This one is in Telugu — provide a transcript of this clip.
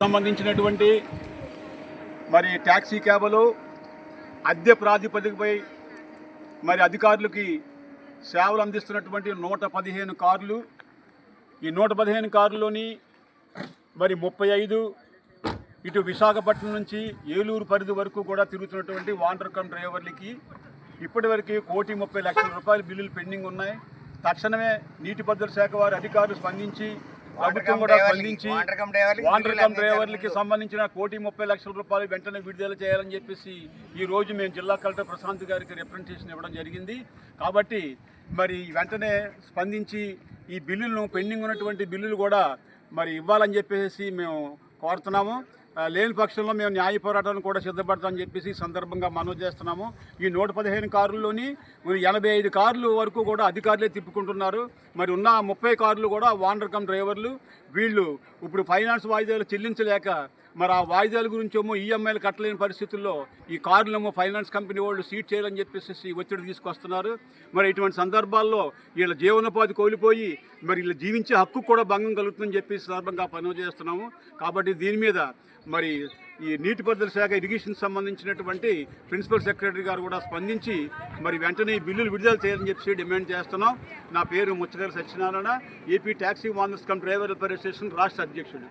సంబంధించినటువంటి మరి ట్యాక్సీ క్యాబ్లు అద్దె ప్రాతిపదికపై మరి అధికారులకి సేవలు అందిస్తున్నటువంటి నూట పదిహేను కార్లు. ఈ నూట పదిహేను కార్లలోని మరి ముప్పై ఐదు ఇటు విశాఖపట్నం నుంచి ఏలూరు పరిధి వరకు కూడా తిరుగుతున్నటువంటి వాండర్ కమ్ డ్రైవర్లకి ఇప్పటివరకు కోటి ముప్పై లక్షల రూపాయల బిల్లులు పెండింగ్ ఉన్నాయి. తక్షణమే నీటిపారుదల శాఖ వారి అధికారులు స్పందించి ప్రభుత్వం కూడా స్పందించి వాటర్ కమ్ డ్రైవర్లకి సంబంధించిన కోటి ముప్పై లక్షల రూపాయలు వెంటనే విడుదల చేయాలని చెప్పేసి ఈ రోజు మేము జిల్లా కలెక్టర్ ప్రశాంత్ గారికి రిప్రజెంటేషన్ ఇవ్వడం జరిగింది. కాబట్టి మరి వెంటనే స్పందించి ఈ బిల్లులను పెండింగ్ ఉన్నటువంటి బిల్లులు కూడా మరి ఇవ్వాలని చెప్పేసి మేము కోరుతున్నాము. లేని పక్షంలో మేము న్యాయ పోరాటాన్ని కూడా సిద్ధపడతామని చెప్పేసి ఈ సందర్భంగా మనవి చేస్తున్నాము. ఈ నూట పదిహేను కార్లలోని మరి ఎనభై ఐదు కార్లు వరకు కూడా అధికారులే తిప్పుకుంటున్నారు. మరి ఉన్న ముప్పై కార్లు కూడా వాండర్ కమ్ డ్రైవర్లు వీళ్ళు ఇప్పుడు ఫైనాన్స్ వాయిదాలు చెల్లించలేక మరి ఆ వాయిదాల గురించి ఏమో ఈఎంఐలు కట్టలేని పరిస్థితుల్లో ఈ కార్లనేమో ఫైనాన్స్ కంపెనీ వాళ్ళు సీట్ చేయాలని చెప్పేసి ఒత్తిడి తీసుకొస్తున్నారు. మరి ఇటువంటి సందర్భాల్లో వీళ్ళ జీవనోపాధి కోల్పోయి మరి వీళ్ళు జీవించే హక్కు కూడా భంగం కలుగుతుందని చెప్పి సందర్భంగా పనులు చేస్తున్నాము. కాబట్టి దీని మీద మరి ఈ నీటిపారుదల శాఖ ఇరిగేషన్ సంబంధించినటువంటి ప్రిన్సిపల్ సెక్రటరీ గారు కూడా స్పందించి మరి వెంటనే ఈ బిల్లులు విడుదల చేయాలని చెప్పి డిమాండ్ చేస్తున్నాం. నా పేరు Mucchagari Satyanarayana AP taxi owners cum driver association రాష్ట్ర అధ్యక్షుడు.